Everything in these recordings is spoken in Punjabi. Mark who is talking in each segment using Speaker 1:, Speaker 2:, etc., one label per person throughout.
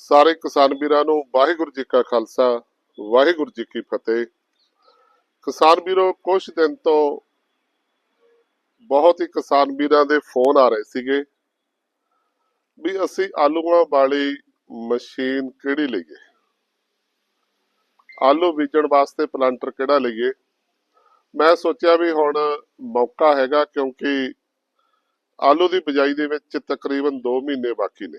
Speaker 1: ਸਾਰੇ ਕਿਸਾਨ ਵੀਰਾਂ ਨੂੰ ਵਾਹਿਗੁਰੂ ਜੀ ਕਾ ਖਾਲਸਾ, ਵਾਹਿਗੁਰੂ ਜੀ ਕੀ ਫਤਿਹ। ਕਿਸਾਨ ਵੀਰੋ ਕੁਝ ਦਿਨ ਤੋਂ ਬਹੁਤ ਹੀ ਕਿਸਾਨ ਵੀਰਾਂ ਦੇ ਫੋਨ ਆ ਰਹੇ ਸੀਗੇ ਵੀ ਅਸੀਂ ਆਲੂਆਂ ਵਾਲੀ ਮਸ਼ੀਨ ਕਿਹੜੀ ਲਈਏ? ਆਲੂ ਬੀਜਣ ਵਾਸਤੇ ਪਲਾਂਟਰ ਕਿਹੜਾ ਲਈਏ? ਮੈਂ ਸੋਚਿਆ ਵੀ ਹੁਣ ਮੌਕਾ ਹੈਗਾ ਕਿਉਂਕਿ ਆਲੂ ਦੀ ਬਜਾਈ ਦੇ ਵਿੱਚ ਤਕਰੀਬਨ 2 ਮਹੀਨੇ ਬਾਕੀ ਨੇ।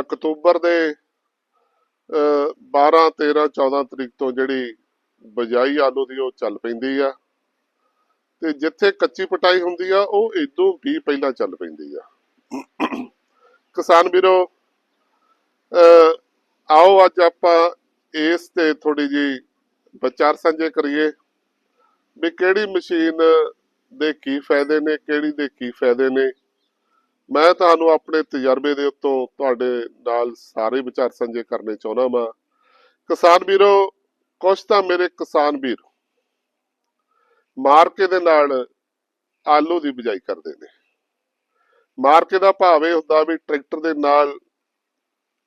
Speaker 1: ਅਕਤੂਬਰ ਦੇ ਅਹ, 12 13 14 ਤਰੀਕ ਤੋਂ ਜਿਹੜੀ ਬਜਾਈ ਆਲੂ ਦੀ ਉਹ ਚੱਲ ਪੈਂਦੀ ਆ। ਤੇ ਜਿੱਥੇ ਕੱਚੀ ਪਟਾਈ ਹੁੰਦੀ ਆ ਉਹ ਇਦੋਂ ਵੀ ਪਹਿਲਾਂ ਚੱਲ ਪੈਂਦੀ ਆ। ਕਿਸਾਨ ਵੀਰੋ ਅਹ, ਆਓ ਅੱਜ ਆਪਾਂ ਇਸ ਤੇ ਥੋੜੀ ਜੀ ਵਿਚਾਰ ਸਾਂਝੇ ਕਰੀਏ ਵੀ ਕਿਹੜੀ ਮਸ਼ੀਨ ਦੇ ਕੀ ਫਾਇਦੇ ਨੇ ਕਿਹੜੀ ਦੇ ਕੀ ਫਾਇਦੇ ਨੇ। ਮੈਂ ਤੁਹਾਨੂੰ ਆਪਣੇ ਤਜਰਬੇ ਦੇ ਉੱਤੋਂ ਤੁਹਾਡੇ ਨਾਲ ਸਾਰੇ ਵਿਚਾਰ ਸਾਂਝੇ ਕਰਨੇ ਚਾਹੁੰਦਾ ਹਾਂ ਕਿਸਾਨ ਵੀਰੋ, ਕੁਛ ਤਾਂ ਮੇਰੇ ਕਿਸਾਨ ਵੀਰ ਮਾਰਕੇ ਦੇ ਨਾਲ ਆਲੂ ਦੀ ਬਿਜਾਈ ਕਰਦੇ ਨੇ। ਮਾਰਕੇ ਦਾ ਭਾਵ ਇਹ ਹੁੰਦਾ ਵੀ ਟਰੈਕਟਰ ਦੇ ਨਾਲ,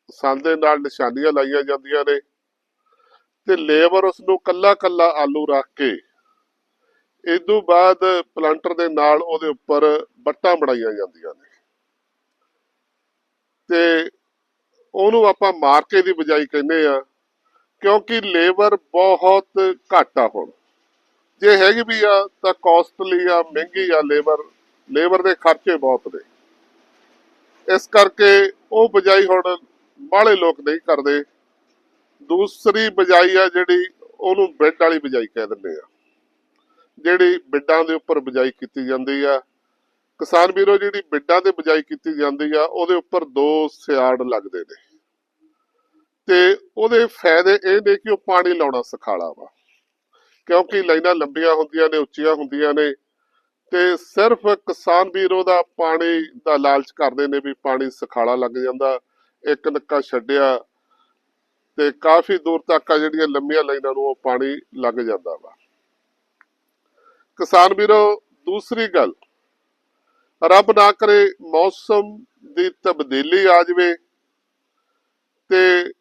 Speaker 1: ਸੰਦ ਦੇ ਨਾਲ ਨਿਸ਼ਾਨੀਆਂ ਲਾਈਆਂ ਜਾਂਦੀਆਂ ਨੇ ਤੇ ਲੇਬਰ ਉਸ ਨੂੰ ਕੱਲਾ ਕੱਲਾ ਆਲੂ ਰੱਖ ਕੇ ਇਦੋਂ ਬਾਅਦ ਪਲਾਂਟਰ ਦੇ ਨਾਲ ਉਹਦੇ ਉੱਪਰ ਬੱਟਾਂ ਬਣਾਈਆਂ ਜਾਂਦੀਆਂ ਨੇ। ਤੇ ਉਹਨੂੰ ਆਪਾਂ ਮਾਰਕੇ ਦੀ ਬਜਾਈ ਕਹਿੰਦੇ ਆ, ਕਿਉਂਕਿ ਲੇਬਰ ਬਹੁਤ ਘੱਟ ਆ ਹੁਣ। ਜੇ ਹੈਗੀ ਵੀ ਆ, ਤਾਂ ਕਾਸਟਲੀ ਆ, ਮਹਿੰਗੀ ਆ ਲੇਬਰ ਲੇਬਰ ਦੇ ਖਰਚੇ ਬਹੁਤ ਨੇ। ਇਸ ਕਰਕੇ ਉਹ ਬਜਾਈ ਹੁਣ ਬਾਹਲੇ ਲੋਕ ਨਹੀਂ ਕਰਦੇ। ਦੂਸਰੀ ਬਜਾਈ ਆ ਜਿਹੜੀ ਉਹਨੂੰ ਬੈੱਡ ਵਾਲੀ ਬਜਾਈ ਕਹਿ ਦਿੰਦੇ ਆ। ਜਿਹੜੀ ਬਿੱਡਾਂ ਦੇ ਉੱਪਰ ਬਜਾਈ ਕੀਤੀ ਜਾਂਦੀ ਆ। ਕਿਸਾਨ ਵੀਰੋ ਜਿਹੜੀ ਬਿੱਡਾਂ ਤੇ ਬਜਾਈ ਕੀਤੀ ਜਾਂਦੀ ਆ, ਉਹਦੇ ਉੱਪਰ ਦੋ ਸਿਆੜ ਲੱਗਦੇ ਨੇ। ਤੇ ਉਹਦੇ ਫਾਇਦੇ ਇਹ ਨੇ ਕਿ ਉਹ ਪਾਣੀ ਲਾਉਣਾ ਸਖਾਲਾ ਵਾ। ਕਿਉਂਕਿ ਲਾਈਨਾਂ ਲੰਬੀਆਂ ਹੁੰਦੀਆਂ ਨੇ, ਉੱਚੀਆਂ ਹੁੰਦੀਆਂ ਨੇ। ਤੇ ਸਿਰਫ ਕਿਸਾਨ ਵੀਰੋ ਦਾ ਪਾਣੀ ਦਾ ਲਾਲਚ ਕਰਦੇ ਨੇ ਵੀ ਪਾਣੀ ਸਖਾਲਾ ਲੱਗ ਜਾਂਦਾ, ਇੱਕ ਨੱਕਾ ਛੱਡਿਆ ਤੇ ਕਾਫੀ ਦੂਰ ਤੱਕ ਆ ਜਿਹੜੀਆਂ ਲੰਮੀਆਂ ਲਾਈਨਾਂ ਨੂੰ ਉਹ ਪਾਣੀ ਲੱਗ ਜਾਂਦਾ ਵਾ। ਕਿਸਾਨ ਵੀਰੋ, ਦੂਸਰੀ ਗੱਲ ਰੱਬ ਨਾ ਕਰੇ ਮੌਸਮ ਦੀ ਤਬਦੀਲੀ ਆ ਜਾਵੇ ਤੇ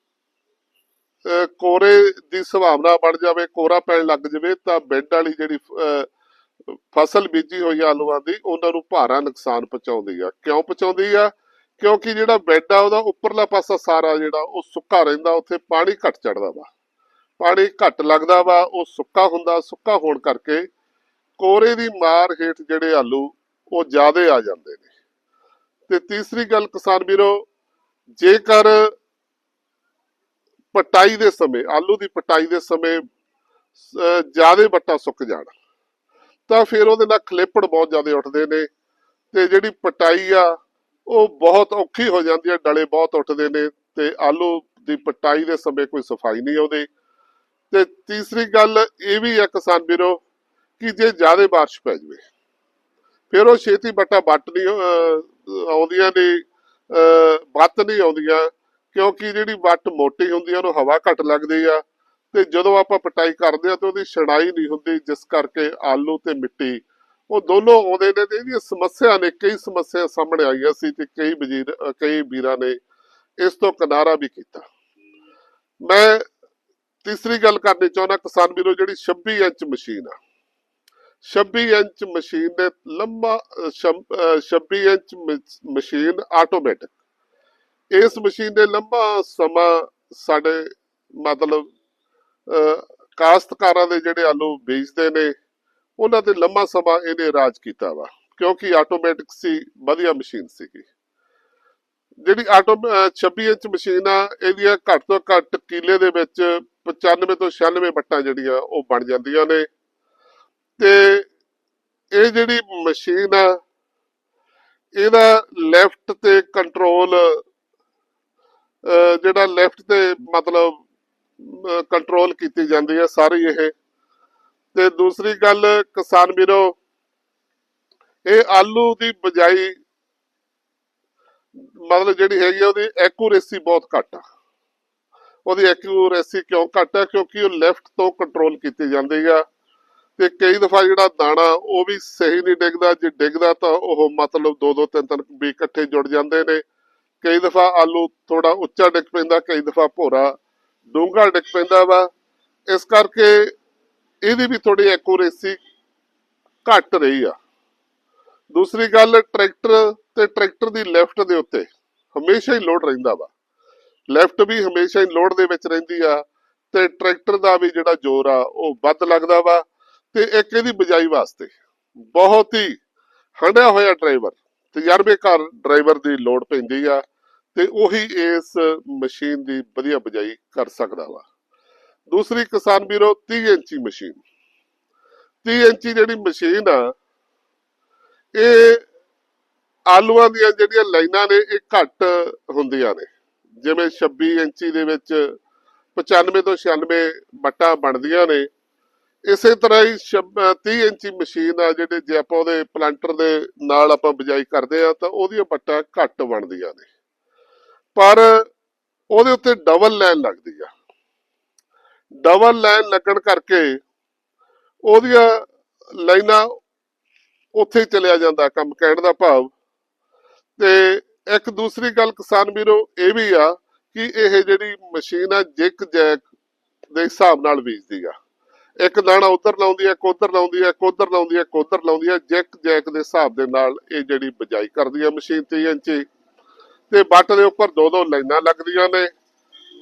Speaker 1: ਕੋਰੇ ਦੀ ਸੰਭਾਵਨਾ ਬਣ ਜਾਵੇ, ਕੋਰਾ ਪੈਣ ਲੱਗ ਜਾਵੇ, ਤਾਂ ਬੈੱਡ ਵਾਲੀ ਜਿਹੜੀ ਫਸਲ ਬੀਜੀ ਹੋਈ ਆਲੂਆਂ ਦੀ, ਉਹਨਾਂ ਨੂੰ ਭਾਰਾ ਨੁਕਸਾਨ ਪਹੁੰਚਾਉਂਦੀ ਆ। ਕਿਉਂ ਪਹੁੰਚਾਉਂਦੀ ਆ? ਕਿਉਂਕਿ ਜਿਹੜਾ ਬੈੱਡ ਆ, ਉਹਦਾ ਉੱਪਰਲਾ ਪਾਸਾ ਸਾਰਾ ਜਿਹੜਾ, ਉਹ ਸੁੱਕਾ ਰਹਿੰਦਾ, ਉੱਥੇ ਪਾਣੀ ਘੱਟ ਚੜਦਾ ਵਾ। ਪਾਣੀ ਘੱਟ ਲੱਗਦਾ ਵਾ, ਉਹ ਸੁੱਕਾ ਹੁੰਦਾ, ਸੁੱਕਾ ਹੋਣ ਕਰਕੇ ਕੋਰੇ ਦੀ ਮਾਰ ਹੇਠ ਜਿਹੜੇ ਆਲੂ ਉਹ ਜ਼ਿਆਦੇ ਆ ਜਾਂਦੇ ਨੇ। ਤੇ ਤੀਸਰੀ ਗੱਲ ਕਿਸਾਨ ਵੀਰੋ, ਜੇਕਰ ਪਟਾਈ ਦੇ ਸਮੇਂ, ਆਲੂ ਦੀ ਪਟਾਈ ਦੇ ਸਮੇਂ ਜਿਆਦੇ ਬੱਟਾ ਸੁੱਕ ਜਾਣ, ਤਾਂ ਫਿਰ ਉਹਦੇ ਨਾਲ ਖਲੇਪੜ ਬਹੁਤ ਜ਼ਿਆਦੇ ਉੱਠਦੇ ਨੇ ਤੇ ਜਿਹੜੀ ਪਟਾਈ ਆ, ਉਹ ਬਹੁਤ ਔਖੀ ਹੋ ਜਾਂਦੀ ਹੈ, ਡਲੇ ਬਹੁਤ ਉੱਠਦੇ ਨੇ ਤੇ ਆਲੂ ਦੀ ਪਟਾਈ ਦੇ ਸਮੇਂ ਕੋਈ ਸਫ਼ਾਈ ਨਹੀਂ ਆਉਂਦੀ। ਤੇ ਤੀਸਰੀ ਗੱਲ ਇਹ ਵੀ ਆ ਕਿਸਾਨ ਵੀਰੋ, ਕਿ ਜੇ ਜ਼ਿਆਦਾ ਬਾਰਿਸ਼ ਪੈ ਜਾਵੇ ਫਿਰ ਉਹ ਛੇਤੀ ਬੱਟਾ ਵੱਟ ਨਹੀਂ ਆਉਂਦੀਆਂ ਨੇ ਅਹ, ਵੱਤ ਨਹੀਂ ਆਉਂਦੀਆਂ ਕਿਉਂਕਿ ਜਿਹੜੀ ਵੱਟ ਮੋਟੀ ਹੁੰਦੀ ਆ ਉਹਨੂੰ ਹਵਾ ਘੱਟ ਲੱਗਦੀ ਆ ਤੇ ਜਦੋਂ ਆਪਾਂ ਪਟਾਈ ਕਰਦੇ ਆ ਤਾਂ ਉਹਦੀ ਛਣਾਈ ਨਹੀਂ ਹੁੰਦੀ ਜਿਸ ਕਰਕੇ ਆਲੂ ਤੇ ਮਿੱਟੀ ਉਹ ਦੋਨੋਂ ਆਉਂਦੇ ਨੇ ਤੇ ਇਹਦੀਆਂ ਸਮੱਸਿਆ ਨੇ ਕਈ ਸਮੱਸਿਆ ਸਾਹਮਣੇ ਆਈਆਂ ਸੀ ਤੇ ਕਈ ਵਜ਼ੀਰ ਕਈ ਵੀਰਾਂ ਨੇ ਇਸ ਤੋਂ ਕਿਨਾਰਾ ਵੀ ਕੀਤਾ। ਮੈਂ ਤੀਸਰੀ ਗੱਲ ਕਰਨੀ ਚਾਹੁੰਦਾ ਕਿਸਾਨ ਵੀਰੋ ਜਿਹੜੀ 26 ਇੰਚ ਮਸ਼ੀਨ ਆ 26 ਇੰਚ ਮਸ਼ੀਨ ਦੇ ਲੰਬਾ ਅਹ, 26 ਇੰਚ ਮਸ਼ੀਨ ਆਟੋਮੈਟਿਕ ਇਸ ਮਸ਼ੀਨ ਦੇ ਲੰਬਾ ਸਮਾਂ ਸਾਡੇ ਮਤਲਬ ਕਾਸ਼ਤਕਾਰਾਂ ਦੇ ਜਿਹੜੇ ਆਲੂ ਬੀਜਦੇ ਨੇ ਉਹਨਾਂ ਤੇ ਲੰਮਾ ਸਮਾਂ ਇਹਨੇ ਰਾਜ ਕੀਤਾ ਵਾ ਕਿਉਂਕਿ ਆਟੋਮੈਟਿਕ ਸੀ ਵਧੀਆ ਮਸ਼ੀਨ ਸੀਗੀ। ਜਿਹੜੀ ਆਟੋ ਅਹ, 26 ਇੰਚ ਮਸ਼ੀਨ ਆ ਇਹਦੀਆਂ ਘੱਟ ਤੋਂ ਘੱਟ ਕਿਲੇ ਦੇ ਵਿੱਚ 95 ਤੋਂ 96 ਬੱਟਾਂ ਜਿਹੜੀਆਂ ਉਹ ਬਣ ਜਾਂਦੀਆਂ ਨੇ। ਤੇ ਇਹ ਜਿਹੜੀ ਮਸ਼ੀਨ ਆ, ਇਹਦਾ ਲੈਫਟ ਤੇ ਕੰਟਰੋਲ ਜਿਹੜਾ ਲੈਫਟ ਤੇ ਮਤਲਬ ਕੰਟਰੋਲ ਕੀਤੀ ਜਾਂਦੀ ਹੈ ਸਾਰੀ ਇਹ। ਤੇ ਦੂਸਰੀ ਗੱਲ, ਕਿਸਾਨ ਵੀਰੋ, ਇਹ ਆਲੂ ਦੀ ਬਜਾਈ ਮਤਲਬ ਜਿਹੜੀ ਹੈਗੀ ਆ, ਉਹਦੀ ਐਕੂਰੇਸੀ ਬਹੁਤ ਘੱਟ ਆ। ਉਹਦੀ ਐਕੂਰੇਸੀ ਕਿਉਂ ਘੱਟ ਆ? ਕਿਉਂਕਿ ਉਹ ਲੈਫਟ ਤੋਂ ਕੰਟਰੋਲ ਕੀਤੀ ਜਾਂਦੀ ਆ। ਤੇ ਕਈ ਦਫਾ ਜਿਹੜਾ ਦਾਣਾ ਉਹ ਵੀ ਸਹੀ ਨਹੀਂ ਡਿੱਗਦਾ, ਜੇ ਡਿੱਗਦਾ ਤਾਂ ਉਹ ਮਤਲਬ ਦੋ ਦੋ ਤਿੰਨ ਤਿੰਨ ਵੀ ਇਕੱਠੇ ਜੁੜ ਜਾਂਦੇ ਨੇ। ਕਈ ਦਫਾ ਆਲੂ ਥੋੜਾ ਉੱਚਾ ਡਿੱਗ ਪੈਂਦਾ, ਕਈ ਦਫਾ ਭੋਰਾ ਡੂੰਘਾ ਡਿੱਗ ਪੈਂਦਾ ਵਾ। ਇਸ ਕਰਕੇ ਇਹਦੀ ਵੀ ਥੋੜੀ ਐਕੂਰੇਸੀ ਘੱਟ ਰਹੀ ਆ। ਦੂਸਰੀ ਗੱਲ, ਟਰੈਕਟਰ ਤੇ ਟਰੈਕਟਰ ਦੀ ਲੈਫਟ ਦੇ ਉੱਤੇ ਹਮੇਸ਼ਾ ਹੀ ਲੋਡ ਰਹਿੰਦਾ ਵਾ। ਲੈਫਟ ਵੀ ਹਮੇਸ਼ਾ ਹੀ ਲੋਡ ਦੇ ਵਿੱਚ ਰਹਿੰਦੀ ਆ ਤੇ ਟਰੈਕਟਰ ਦਾ ਵੀ ਜਿਹੜਾ ਜ਼ੋਰ ਆ, ਉਹ ਵੱਧ ਲੱਗਦਾ ਵਾ। ਤੇ ਇੱਕ ਇਹਦੀ ਬਜਾਈ ਵਾਸਤੇ। ਬਹੁਤ ਹੀ ਹੰਡਿਆ ਹੋਇਆ ਡਰਾਈਵਰ। ਤਜਰਬੇਕਾਰ ਡਰਾਈਵਰ ਦੀ ਲੋੜ ਪੈਂਦੀ ਆ ਤੇ ਉਹੀ ਇਸ ਮਸ਼ੀਨ ਦੀ ਵਧੀਆ ਬਜਾਈ ਕਰ ਸਕਦਾ ਵਾ। ਦੂਸਰੀ ਕਿਸਾਨ ਵੀਰੋ 30 ਇੰਚੀ ਮਸ਼ੀਨ। 30 ਇੰਚੀ ਜਿਹੜੀ ਮਸ਼ੀਨ ਆ, ਇਹ ਆਲੂਆਂ ਦੀਆਂ ਜਿਹੜੀਆਂ ਲਾਈਨਾਂ ਨੇ, ਇਹ ਘੱਟ ਹੁੰਦੀਆਂ ਨੇ। ਜਿਵੇਂ 26 ਇੰਚੀ ਦੇ ਵਿੱਚ 95 ਤੋਂ 96 ਬੱਟਾਂ ਬਣਦੀਆਂ ਨੇ ਇਸੇ ਤਰ੍ਹਾਂ ਹੀ 30 ਇੰਚੀ ਮਸ਼ੀਨ ਆ ਜਿਹੜੇ ਜੇ ਆਪਾਂ ਉਹਦੇ ਪਲਾਂਟਰ ਦੇ ਨਾਲ ਆਪਾਂ ਬਿਜਾਈ ਕਰਦੇ ਆ ਤਾਂ ਉਹਦੀਆਂ ਪੱਟਾਂ ਘੱਟ ਬਣਦੀਆਂ ਨੇ। ਪਰ ਉਹਦੇ ਉੱਤੇ ਡਬਲ ਲਾਈਨ ਲੱਗਦੀ ਆ। ਡਬਲ ਲਾਈਨ ਲੱਗਣ ਕਰਕੇ ਉਹਦੀਆਂ ਲਾਈਨਾਂ ਉੱਥੇ ਚਲਿਆ ਜਾਂਦਾ ਕੰਮ ਕਹਿਣ ਦਾ ਭਾਵ। ਤੇ ਇੱਕ ਦੂਸਰੀ ਗੱਲ ਕਿਸਾਨ ਵੀਰੋ ਇਹ ਵੀ ਆ ਕਿ ਇਹ ਜਿਹੜੀ ਮਸ਼ੀਨ ਆ ਜਿਕ ਜੈਕ ਦੇ ਹਿਸਾਬ ਨਾਲ ਬੀਜਦੀ ਆ। ਇੱਕ ਦਾਣਾ ਉਧਰ ਲਾਉਂਦੀ ਹੈ, ਇੱਕ ਲਾਉਂਦੀ ਹੈ, ਇੱਕ ਲਾਉਂਦੀ ਹੈ, ਇੱਕ ਲਾਉਂਦੀ ਹੈ, ਜਿਕ ਜੈਕ ਦੇ ਹਿਸਾਬ ਦੇ ਨਾਲ ਇਹ ਜਿਹੜੀ ਬਜਾਈ ਕਰਦੀ ਹੈ ਮਸ਼ੀਨ 30 ਇੰਚੀ। ਤੇ ਬੱਟ ਦੇ ਉੱਪਰ ਦੋ ਦੋ ਲਾਈਨਾਂ ਲੱਗਦੀਆਂ ਨੇ।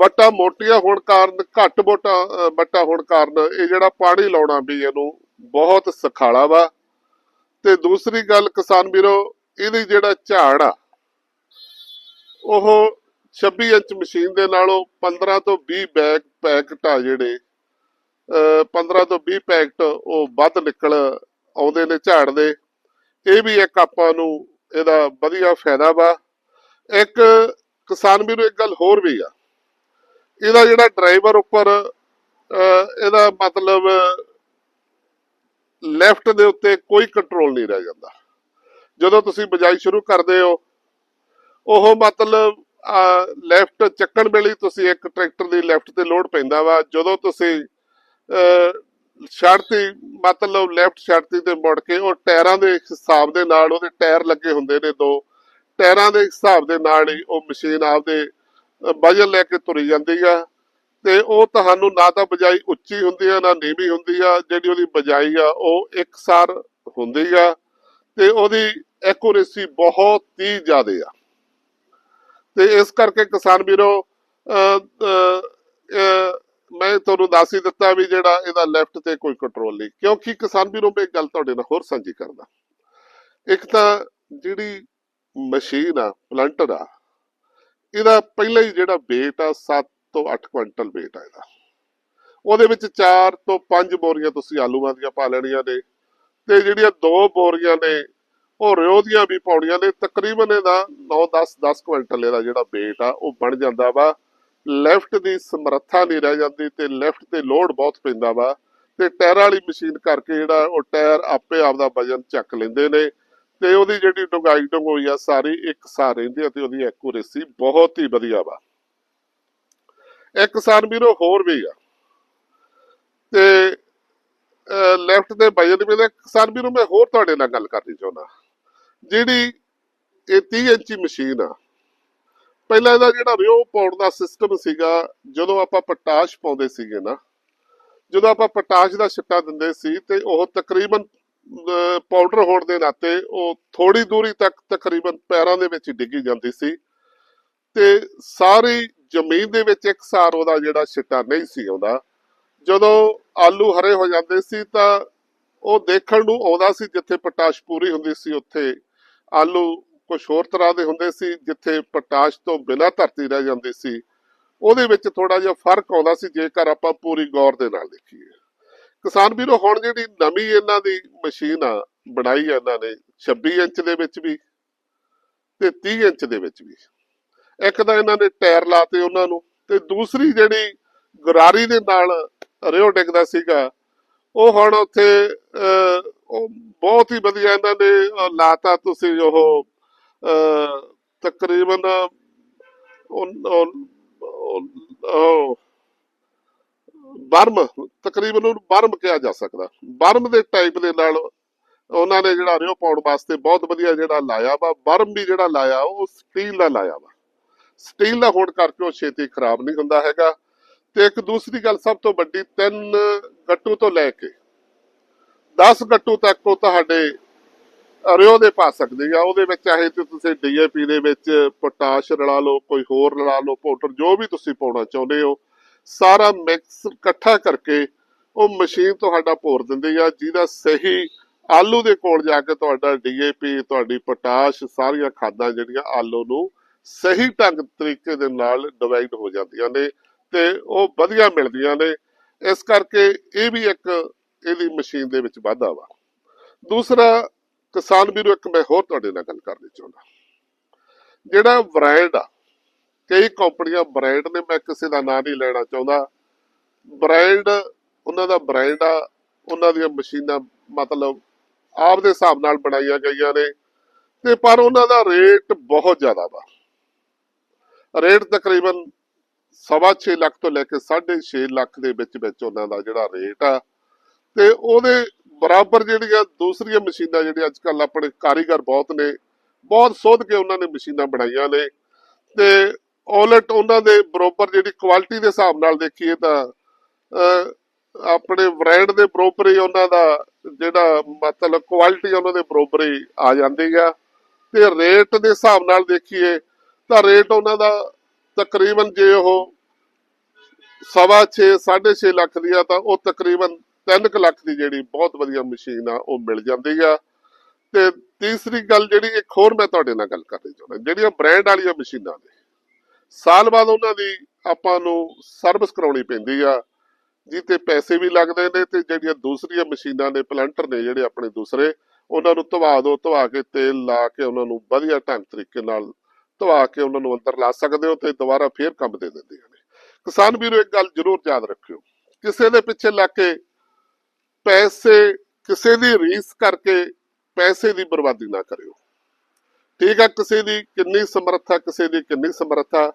Speaker 1: ਬੱਟਾ ਮੋਟੀਆਂ ਹੋਣ ਕਾਰਨ, ਘੱਟ ਬੋਟਾ ਬੱਟਾ ਹੋਣ ਕਾਰਨ ਇਹ ਜਿਹੜਾ ਪਾਣੀ ਲਾਉਣਾ ਵੀ ਇਹਨੂੰ ਬਹੁਤ ਸਖਾਲਾ ਵਾ। ਤੇ ਦੂਸਰੀ ਗੱਲ ਕਿਸਾਨ ਵੀਰੋ, ਇਹਦੀ ਜਿਹੜਾ ਝਾੜ ਆ, ਉਹ 26 ਇੰਚ ਮਸ਼ੀਨ ਦੇ ਨਾਲੋਂ 15 ਤੋਂ 20 ਬੈਗ ਪੈਕਟ ਆ ਜਿਹੜੇ 15 ਤੋਂ 20 ਪੈਕਟ ਉਹ ਵੱਧ ਨਿਕਲ ਆਉਂਦੇ ਨੇ ਝਾੜ ਦੇ। ਇਹ ਵੀ ਇੱਕ ਆਪਾਂ ਨੂੰ ਇਹਦਾ ਵਧੀਆ ਫਾਇਦਾ ਵਾ। ਇੱਕ ਕਿਸਾਨ ਵੀਰੋ, ਇੱਕ ਗੱਲ ਹੋਰ ਵੀ ਆ। ਇਹਦਾ ਜਿਹੜਾ ਡਰਾਈਵਰ ਉੱਪਰ ਇਹਦਾ ਮਤਲਬ ਲੈਫਟ ਦੇ ਉੱਤੇ ਕੋਈ ਕੰਟਰੋਲ ਨਹੀਂ ਰਹਿ ਜਾਂਦਾ। ਜਦੋਂ ਤੁਸੀਂ ਬਜਾਈ ਸ਼ੁਰੂ ਕਰਦੇ ਹੋ, ਉਹ ਮਤਲਬ ਲੈਫਟ ਚੱਕਣ ਵੇਲੇ ਤੁਸੀਂ ਇੱਕ ਟਰੈਕਟਰ ਦੀ ਲੈਫਟ ਤੇ ਲੋਡ ਪੈਂਦਾ ਵਾ। ਜਦੋਂ ਤੁਸੀਂ ਛੜਤੀ ਮਤਲਬ ਲੈਫਟ ਛੜਤੀ ਤੇ ਮੁੜ ਕੇ ਉਹ ਟਾਇਰਾਂ ਦੇ ਹਿਸਾਬ ਦੇ ਨਾਲ ਉਹਦੇ ਟਾਇਰ ਲੱਗੇ ਹੁੰਦੇ ਨੇ ਦੋ। ਟਾਇਰਾਂ ਦੇ ਹਿਸਾਬ ਦੇ ਨਾਲ ਹੀ ਉਹ ਮਸ਼ੀਨ ਆਪਦੇ ਵਜਨ ਲੈ ਕੇ ਤੁਰੀ ਜਾਂਦੀ ਆ। ਤੇ ਉਹ ਤੁਹਾਨੂੰ ਨਾ ਤਾਂ ਬਜਾਈ ਉੱਚੀ ਹੁੰਦੀ ਆ, ਨਾ ਨੀਵੀਂ ਹੁੰਦੀ ਆ, ਜਿਹੜੀ ਉਹਦੀ ਬਜਾਈ ਆ, ਉਹ ਇੱਕਸਾਰ ਹੁੰਦੀ ਆ। ਤੇ ਉਹਦੀ ਐਕੂਰੇਸੀ ਬਹੁਤ ਹੀ ਜ਼ਿਆਦੇ ਆ। ਤੇ ਇਸ ਕਰਕੇ ਕਿਸਾਨ ਵੀਰੋ ਮੈਂ ਤੁਹਾਨੂੰ ਦੱਸ ਹੀ ਦਿੱਤਾ ਵੀ ਜਿਹੜਾ ਇਹਦਾ ਲੈਫਟ ਤੇ ਕੋਈ ਕੰਟਰੋਲ ਨਹੀਂ। ਕਿਉਂਕਿ ਕਿਸਾਨ ਵੀਰੋ, ਮੈਂ ਇੱਕ ਗੱਲ ਤੁਹਾਡੇ ਨਾਲ ਹੋਰ ਸਾਂਝੀ ਕਰਦਾ। ਇੱਕ ਤਾਂ ਜਿਹੜੀ ਮਸ਼ੀਨ ਆ ਪਲੰਟਰ ਆ, ਇਹਦਾ ਪਹਿਲਾ ਹੀ ਜਿਹੜਾ weight ਆ 7 ਤੋਂ 8 ਕੁਇੰਟਲ weight ਆ ਇਹਦਾ। ਉਹਦੇ ਵਿੱਚ 4 ਤੋਂ 5 ਬੋਰੀਆਂ ਤੁਸੀਂ ਆਲੂਆਂ ਦੀਆਂ ਪਾ ਲੈਣੀਆਂ ਨੇ ਤੇ ਜਿਹੜੀਆਂ ਦੋ ਬੋਰੀਆਂ ਨੇ, ਉਹ ਰਿਓ ਦੀਆਂ ਵੀ ਪਾਉਣੀਆਂ ਨੇ। ਤਕਰੀਬਨ ਇਹਦਾ 9-10 10 ਕੁਇੰਟਲ ਇਹਦਾ ਜਿਹੜਾ weight ਆ, ਉਹ ਬਣ ਜਾਂਦਾ ਵਾ। ਲੈਫਟ ਦੀ ਸਮਰੱਥਾ ਨਹੀਂ ਰਹਿ ਜਾਂਦੀ ਤੇ ਲੈਫਟ ਤੇ ਲੋਡ ਬਹੁਤ ਪੈਂਦਾ ਵਾ ਤੇ ਟਾਇਰਾਂ ਵਾਲੀ ਮਸ਼ੀਨ ਕਰਕੇ ਜਿਹੜਾ ਉਹ ਟਾਇਰ ਆਪੇ ਆਪਦਾ ਵਜਨ ਚੱਕ ਲੈਂਦੇ ਨੇ ਤੇ ਉਹਦੀ ਜਿਹੜੀ ਡੁੰਗਾਈ ਡੁੰਗੋਈ ਆ ਸਾਰੀ ਇੱਕ ਰਹਿੰਦੀ ਤੇ ਉਹਦੀ ਐਕੂਰੇਸੀ ਬਹੁਤ ਹੀ ਵਧੀਆ ਵਾ। ਇੱਕ ਸਾਰ ਵੀਰੋ ਹੋਰ ਵੀ ਆ। ਤੇ ਲੈਫਟ ਦੇ ਵਜਨ ਵੀ ਦੇ ਸਾਰ ਵੀਰੋ, ਮੈਂ ਹੋਰ ਤੁਹਾਡੇ ਨਾਲ ਗੱਲ ਕਰਨੀ ਚਾਹੁੰਦਾ। ਜਿਹੜੀ ਇਹ 30 ਇੰਚੀ ਮਸ਼ੀਨ ਆ ਪਹਿਲਾਂ ਇਹਦਾ ਜਿਹੜਾ ਰਿਓ ਪਾਉਣ ਦਾ ਸਿਸਟਮ ਸੀਗਾ, ਜਦੋਂ ਆਪਾਂ ਪੋਟਾਸ਼ ਪਾਉਂਦੇ ਸੀਗੇ ਨਾ, ਜਦੋਂ ਆਪਾਂ ਪੋਟਾਸ਼ ਦਾ ਛਿੱਟਾ ਦਿੰਦੇ ਸੀ ਤੇ ਉਹ ਤਕਰੀਬਨ ਪਾਊਡਰ ਹੋਣ ਦੇ ਨਾਤੇ ਉਹ ਥੋੜੀ ਦੂਰੀ ਤੱਕ ਤਕਰੀਬਨ ਪੈਰਾਂ ਦੇ ਵਿੱਚ ਡਿੱਗੀ ਜਾਂਦੀ ਸੀ ਤੇ ਸਾਰੀ ਜ਼ਮੀਨ ਦੇ ਵਿੱਚ ਇੱਕਸਾਰ ਉਹਦਾ ਜਿਹੜਾ ਛਿੱਟਾ ਨਹੀਂ ਸੀ ਆਉਂਦਾ। ਜਦੋਂ ਆਲੂ ਹਰੇ ਹੋ ਜਾਂਦੇ ਸੀ ਤਾਂ ਉਹ ਦੇਖਣ ਨੂੰ ਆਉਂਦਾ ਸੀ ਜਿੱਥੇ ਪਟਾਸ਼ ਪੂਰੀ ਹੁੰਦੀ ਸੀ, ਉੱਥੇ ਆਲੂ ਕੁਝ ਹੋਰ ਤਰ੍ਹਾਂ ਦੇ ਹੁੰਦੇ ਸੀ ਜਿੱਥੇ ਪਟਾਸ਼ ਤੋਂ ਬਿਨਾਂ ਧਰਤੀ ਰਹਿ ਜਾਂਦੀ ਸੀ ਉਹਦੇ ਵਿੱਚ ਥੋੜਾ ਜਿਹਾ ਫ਼ਰਕ ਆਉਂਦਾ ਸੀ ਜੇਕਰ ਆਪਾਂ ਪੂਰੀ ਗੌਰ ਦੇ ਨਾਲ ਦੇਖੀਏ। ਕਿਸਾਨ ਵੀਰੋ ਹੁਣ ਜਿਹੜੀ ਨਵੀਂ ਇਹਨਾਂ ਦੀ ਮਸ਼ੀਨ ਆ ਬਣਾਈ ਇਹਨਾਂ ਨੇ 26 ਇੰਚ ਦੇ ਵਿੱਚ ਵੀ ਤੇ 30 ਇੰਚ ਦੇ ਵਿੱਚ ਵੀ। ਇੱਕ ਤਾਂ ਇਹਨਾਂ ਨੇ ਟਾਇਰ ਲਾਤੇ ਉਹਨਾਂ ਨੂੰ ਤੇ ਦੂਸਰੀ ਜਿਹੜੀ ਗਰਾਰੀ ਦੇ ਨਾਲ ਰਿਓ ਡਿੱਗਦਾ ਸੀਗਾ ਉਹ ਹੁਣ ਉੱਥੇ ਉਹ ਬਹੁਤ ਹੀ ਵਧੀਆ ਇਹਨਾਂ ਨੇ ਅਹ, ਲਾਤਾ ਤੁਸੀਂ ਉਹ ਤਕਰੀਬਨ ਉਹ- ਬਰਮ, ਤਕਰੀਬਨ ਉਹਨੂੰ ਬਰਮ ਕਿਹਾ ਜਾ ਸਕਦਾ। ਬਰਮ ਦੇ ਟਾਈਪ ਦੇ ਨਾਲ ਉਹਨਾਂ ਨੇ ਜਿਹੜਾ ਰਿਓ ਪਾਉਣ ਵਾਸਤੇ ਬਹੁਤ ਵਧੀਆ ਜਿਹੜਾ ਲਾਇਆ ਵਾ, ਬਰਮ ਵੀ ਜਿਹੜਾ ਲਾਇਆ, ਉਹ ਸਟੀਲ ਦਾ ਲਾਇਆ ਵਾ। ਸਟੀਲ ਦਾ ਹੋਣ ਕਰਕੇ ਉਹ ਛੇਤੀ ਖਰਾਬ ਨਹੀਂ ਹੁੰਦਾ ਹੈਗਾ। ਤੇ ਇੱਕ ਦੂਸਰੀ ਗੱਲ ਸਭ ਤੋਂ ਵੱਡੀ, ਤਿੰਨ ਗੱਟੂ ਤੋਂ ਲੈ ਕੇ 10 ਗੱਟੂ ਤੱਕ ਉਹ ਤੁਹਾਡੇ ਰਿਓ ਪਾ ਸਕਦੇ ਆ, ਉਹਦੇ ਵਿੱਚ ਚਾਹੇ ਤੇ ਤੁਸੀਂ ਡੀਏਪੀ ਦੇ ਵਿੱਚ ਪੋਟਾਸ਼ ਰਲਾ ਲਓ, ਕੋਈ ਹੋਰ ਰਲਾ ਲਓ ਪਾਊਡਰ ਜੋ ਵੀ ਤੁਸੀਂ ਪਾਉਣਾ ਚਾਹੁੰਦੇ ਹੋ, ਸਾਰਾ ਮਿਕਸ ਇਕੱਠਾ ਕਰਕੇ ਉਹ ਮਸ਼ੀਨ ਤੁਹਾਡਾ ਭੋਰ ਦਿੰਦੀ ਆ, ਜਿਹਦਾ ਸਹੀ ਆਲੂ ਦੇ ਕੋਲ ਜਾ ਕੇ ਤੁਹਾਡਾ ਡੀਏਪੀ ਤੁਹਾਡੀ ਪੋਟਾਸ਼ ਸਾਰੀਆਂ ਖਾਦਾਂ ਜਿਹੜੀਆਂ ਆਲੂ ਨੂੰ ਸਹੀ ਢੰਗ ਤਰੀਕੇ ਦੇ ਨਾਲ ਡਿਵਾਈਡ ਹੋ ਜਾਂਦੀਆਂ ਨੇ ਤੇ ਉਹ ਵਧੀਆ ਮਿਲਦੀਆਂ ਨੇ। ਇਸ ਕਰਕੇ ਇਹ ਵੀ ਇੱਕ ਇਹਦੀ ਮਸ਼ੀਨ ਦੇ ਵਿੱਚ ਵਾਧਾ ਵਾ। ਦੂਸਰਾ ਕਿਸਾਨ ਵੀਰੋ, ਇੱਕ ਮੈਂ ਹੋਰ ਤੁਹਾਡੇ ਨਾਲ ਗੱਲ ਕਰਨੀ ਚਾਹੁੰਦਾ। ਜਿਹੜਾ ਬ੍ਰਾਂਡ ਆ, ਕਈ ਕੰਪਨੀਆਂ ਬ੍ਰਾਂਡ ਨੇ, ਮੈਂ ਕਿਸੇ ਦਾ ਨਾਂ ਨਹੀਂ ਲੈਣਾ ਚਾਹੁੰਦਾ। ਬ੍ਰਾਂਡ, ਉਹਨਾਂ ਦਾ ਬ੍ਰਾਂਡ ਆ, ਉਹਨਾਂ ਦੀਆਂ ਮਸ਼ੀਨਾਂ ਮਤਲਬ ਆਪ ਦੇ ਹਿਸਾਬ ਨਾਲ ਬਣਾਈਆਂ ਗਈਆਂ ਨੇ, ਤੇ ਪਰ ਉਹਨਾਂ ਦਾ ਰੇਟ ਬਹੁਤ ਜ਼ਿਆਦਾ ਵਾ। ਰੇਟ ਤਕਰੀਬਨ ਸਵਾ ਛੇ ਲੱਖ ਤੋਂ ਲੈ ਕੇ 6.5 ਲੱਖ ਦੇ ਵਿੱਚ ਵਿੱਚ ਉਹਨਾਂ ਦਾ ਜਿਹੜਾ ਰੇਟ ਆ, ਤੇ ਉਹਦੇ ਬਰਾਬਰ ਜਿਹੜੀਆਂ ਦੂਸਰੀਆਂ ਮਸ਼ੀਨਾਂ ਜਿਹੜੀਆਂ ਅੱਜ ਕੱਲ ਆਪਣੇ ਕਾਰੀਗਰ ਬਹੁਤ ਨੇ, ਬਹੁਤ ਸੋਧ ਕੇ ਉਹਨਾਂ ਨੇ ਮਸ਼ੀਨਾਂ ਬਣਾਈਆਂ ਨੇ ਤੇ ਔਲਟ ਉਹਨਾਂ ਦੇ ਬਰੋਬਰ ਜਿਹੜੀ ਕੁਆਲਿਟੀ ਦੇ ਹਿਸਾਬ ਨਾਲ ਦੇਖੀਏ ਤਾਂ ਆਪਣੇ ਬ੍ਰਾਂਡ ਦੇ ਬਰੋਬਰ ਹੀ ਉਹਨਾਂ ਦਾ ਜਿਹੜਾ ਮਤਲਬ ਕੁਆਲਿਟੀ ਉਹਨਾਂ ਦੇ ਬਰੋਬਰ ਹੀ ਆ ਜਾਂਦੀ ਆ ਤੇ ਰੇਟ ਦੇ ਹਿਸਾਬ ਨਾਲ ਦੇਖੀਏ ਤਾਂ ਰੇਟ ਉਹਨਾਂ ਦਾ ਤਕਰੀਬਨ ਜੇ ਉਹ ਸਵਾ 6 6.5 ਲੱਖ ਦੀ ਆ ਤਾਂ ਉਹ ਤਕਰੀਬਨ 3 ਲੱਖ ਦੀ ਜਿਹੜੀ ਬਹੁਤ ਵਧੀਆ ਮਸ਼ੀਨ ਆ, ਉਹ ਮਿਲ ਜਾਂਦੀ ਆ। ਤੇ ਤੀਸਰੀ ਗੱਲ ਜਿਹੜੀ, ਇੱਕ ਹੋਰ ਮੈਂ ਤੁਹਾਡੇ ਨਾਲ ਗੱਲ ਕਰਨੀ ਚਾਹੁੰਦਾ। ਜਿਹੜੀਆਂ ਬ੍ਰਾਂਡ ਵਾਲੀਆਂ ਮਸ਼ੀਨਾਂ ਨੇ, ਸਾਲ ਬਾਅਦ ਉਹਨਾਂ ਦੀ ਆਪਾਂ ਨੂੰ ਸਰਵਿਸ ਕਰਾਉਣੀ ਪੈਂਦੀ ਆ ਜਿੱਤੇ ਪੈਸੇ ਵੀ ਲੱਗਦੇ ਨੇ ਤੇ ਜਿਹੜੀਆਂ ਦੂਸਰੀਆਂ ਮਸ਼ੀਨਾਂ ਨੇ, ਪਲੰਟਰ ਨੇ ਜਿਹੜੇ ਆਪਣੇ ਦੂਸਰੇ, ਉਹਨਾਂ ਨੂੰ ਧਵਾ ਦਿਓ ਧਵਾ ਕੇ ਤੇਲ ਲਾ ਕੇ ਉਹਨਾਂ ਨੂੰ ਵਧੀਆ ਢੰਗ ਤਰੀਕੇ ਨਾਲ ਧਵਾ ਕੇ ਉਹਨਾਂ ਨੂੰ ਅੰਦਰ ਲਾ ਸਕਦੇ ਹੋ ਤੇ ਦੁਬਾਰਾ ਫੇਰ ਕੰਮ ਦੇ ਦਿੰਦੀਆਂ ਨੇ। ਕਿਸਾਨ ਵੀਰੋ, ਇੱਕ ਗੱਲ ਜ਼ਰੂਰ ਯਾਦ ਰੱਖਿਓ। ਕਿਸੇ ਦੇ ਪਿੱਛੇ ਲੱਗ ਕੇ ਪੈਸੇ ਕਿਸੇ ਦੀ ਰੀਸ ਕਰਕੇ ਪੈਸੇ ਦੀ ਬਰਬਾਦੀ ਨਾ ਕਰਿਓ। ਠੀਕ ਆ, ਕਿਸੇ ਦੀ ਕਿੰਨੀ ਸਮਰੱਥਾ ਕਿਸੇ ਦੀ ਕਿੰਨੀ ਸਮਰੱਥਾ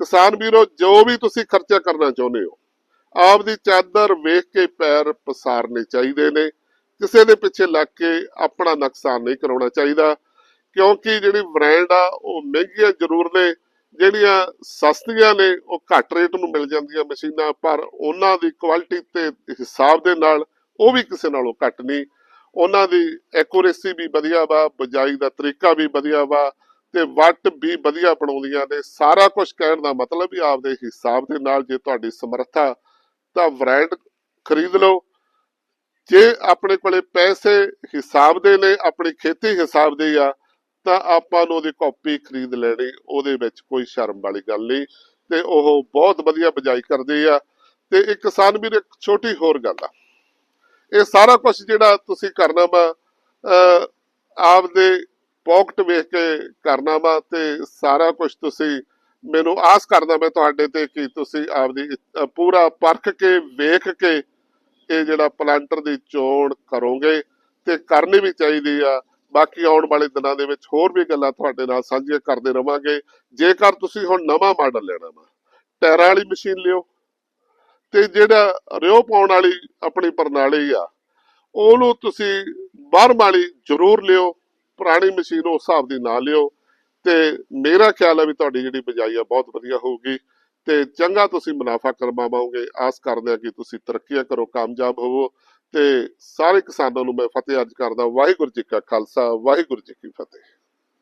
Speaker 1: ਕਿਸਾਨ ਵੀਰੋ, ਜੋ ਵੀ ਤੁਸੀਂ ਖਰਚਾ ਕਰਨਾ ਚਾਹੁੰਦੇ ਹੋ ਆਪ ਦੀ ਚਾਦਰ ਵੇਖ ਕੇ ਪੈਰ ਪਸਾਰਨੇ ਚਾਹੀਦੇ ਨੇ। ਕਿਸੇ ਦੇ ਪਿੱਛੇ ਲੱਗ ਕੇ ਆਪਣਾ ਨੁਕਸਾਨ ਨਹੀਂ ਕਰਾਉਣਾ ਚਾਹੀਦਾ, ਕਿਉਂਕਿ ਜਿਹੜੀ ਬ੍ਰਾਂਡ ਆ, ਉਹ ਮਹਿੰਗੀਆਂ ਜ਼ਰੂਰ ਨੇ, ਜਿਹੜੀਆਂ ਸਸਤੀਆਂ ਨੇ, ਉਹ ਘੱਟ ਰੇਟ ਨੂੰ ਮਿਲ ਜਾਂਦੀਆਂ ਮਸ਼ੀਨਾਂ, ਪਰ ਉਹਨਾਂ ਦੀ ਕੁਆਲਿਟੀ ਤੇ ਹਿਸਾਬ ਦੇ ਨਾਲ ਉਹ ਵੀ ਕਿਸੇ ਨਾਲੋਂ ਘੱਟ ਨਹੀਂ। ਉਹਨਾਂ ਦੀ ਐਕੂਰੇਸੀ ਵੀ ਵਧੀਆ ਵਾ, ਬਜਾਈ ਦਾ ਤਰੀਕਾ ਵੀ ਵਧੀਆ ਵਾ ਤੇ ਵੱਟ ਵੀ ਵਧੀਆ ਬਣਾਉਂਦੀਆਂ ਨੇ। ਸਾਰਾ ਕੁਝ ਕਹਿਣ ਦਾ ਮਤਲਬ ਵੀ ਆਪਦੇ ਹਿਸਾਬ ਦੇ ਨਾਲ ਜੇ ਤੁਹਾਡੀ ਸਮਰੱਥਾ ਤਾਂ ਬ੍ਰਾਂਡ ਖਰੀਦ ਲਓ। ਜੇ ਆਪਣੇ ਕੋਲੇ ਪੈਸੇ ਹਿਸਾਬ ਦੇ ਨੇ, ਆਪਣੀ ਖੇਤੀ ਹਿਸਾਬ ਦੇ ਆ, ਤਾਂ ਆਪਾਂ ਨੂੰ ਉਹਦੀ ਕਾਪੀ ਖਰੀਦ ਲੈਣੀ, ਉਹਦੇ ਵਿੱਚ ਕੋਈ ਸ਼ਰਮ ਵਾਲੀ ਗੱਲ ਨਹੀਂ। ਤੇ ਉਹ ਬਹੁਤ ਵਧੀਆ ਬਜਾਈ ਕਰਦੇ ਆ। ਤੇ ਇੱਕ ਕਿਸਾਨ ਵੀਰ, ਇੱਕ ਛੋਟੀ ਹੋਰ ਗੱਲ ਆ। ਇਹ ਸਾਰਾ ਕੁਝ ਜਿਹੜਾ ਤੁਸੀਂ ਕਰਨਾ ਵਾ ਅਹ, ਆਪਦੇ ਪਾਕਟ ਵੇਖ ਕੇ ਕਰਨਾ ਵਾ ਤੇ ਸਾਰਾ ਕੁਝ ਤੁਸੀਂ ਮੈਨੂੰ ਆਸ ਕਰਦਾ ਮੈਂ ਤੁਹਾਡੇ ਤੇ ਕਿ ਤੁਸੀਂ ਆਪਦੀ ਪੂਰਾ ਪਰਖ ਕੇ ਵੇਖ ਕੇ ਇਹ ਜਿਹੜਾ ਪਲਾਂਟਰ ਦੀ ਚੋਣ ਕਰੋਗੇ ਤੇ ਕਰਨੀ ਵੀ ਚਾਹੀਦੀ ਆ। ਬਾਕੀ ਆਉਣ ਵਾਲੇ ਦਿਨਾਂ ਦੇ ਵਿੱਚ ਹੋਰ ਵੀ ਗੱਲਾਂ ਤੁਹਾਡੇ ਨਾਲ ਸਾਂਝੀਆਂ ਕਰਦੇ ਰਵਾਂਗੇ। ਜੇਕਰ ਤੁਸੀਂ ਹੁਣ ਨਵਾਂ ਮਾਡਲ ਲੈਣਾ ਵਾ ਟਾਇਰਾਂ ਵਾਲੀ ਮਸ਼ੀਨ ਲਿਓ ਤੇ ਜਿਹੜਾ ਰਿਓ ਪਾਉਣ ਵਾਲੀ ਆਪਣੀ ਪ੍ਰਣਾਲੀ ਆ, ਉਹਨੂੰ ਤੁਸੀਂ ਬਾਹਰ ਵਾਲੀ ਜ਼ਰੂਰ ਲਿਓ, ਪੁਰਾਣੀ ਮਸ਼ੀਨ ਉਸ ਹਿਸਾਬ ਦੀ ਨਾ ਲਿਓ ਤੇ ਮੇਰਾ ਖਿਆਲ ਹੈ ਵੀ ਤੁਹਾਡੀ ਜਿਹੜੀ ਬਜਾਈ ਆ ਬਹੁਤ ਵਧੀਆ ਹੋਊਗੀ ਤੇ ਚੰਗਾ ਤੁਸੀਂ ਮੁਨਾਫਾ ਕਰਵਾਵਾਂਗੇ ਆਸ ਕਰਦੇ ਹਾਂ ਕਿ ਤੁਸੀਂ ਤਰੱਕੀਆਂ ਕਰੋ, ਕਾਮਯਾਬ ਹੋਵੋ ਤੇ ਸਾਰੇ ਕਿਸਾਨਾਂ ਨੂੰ ਮੈਂ ਫਤਿਹ ਅਰਜ਼ ਕਰਦਾ। ਵਾਹਿਗੁਰੂ ਜੀ ਕਾ ਖਾਲਸਾ, ਵਾਹਿਗੁਰੂ ਜੀ ਕੀ ਫਤਿਹ।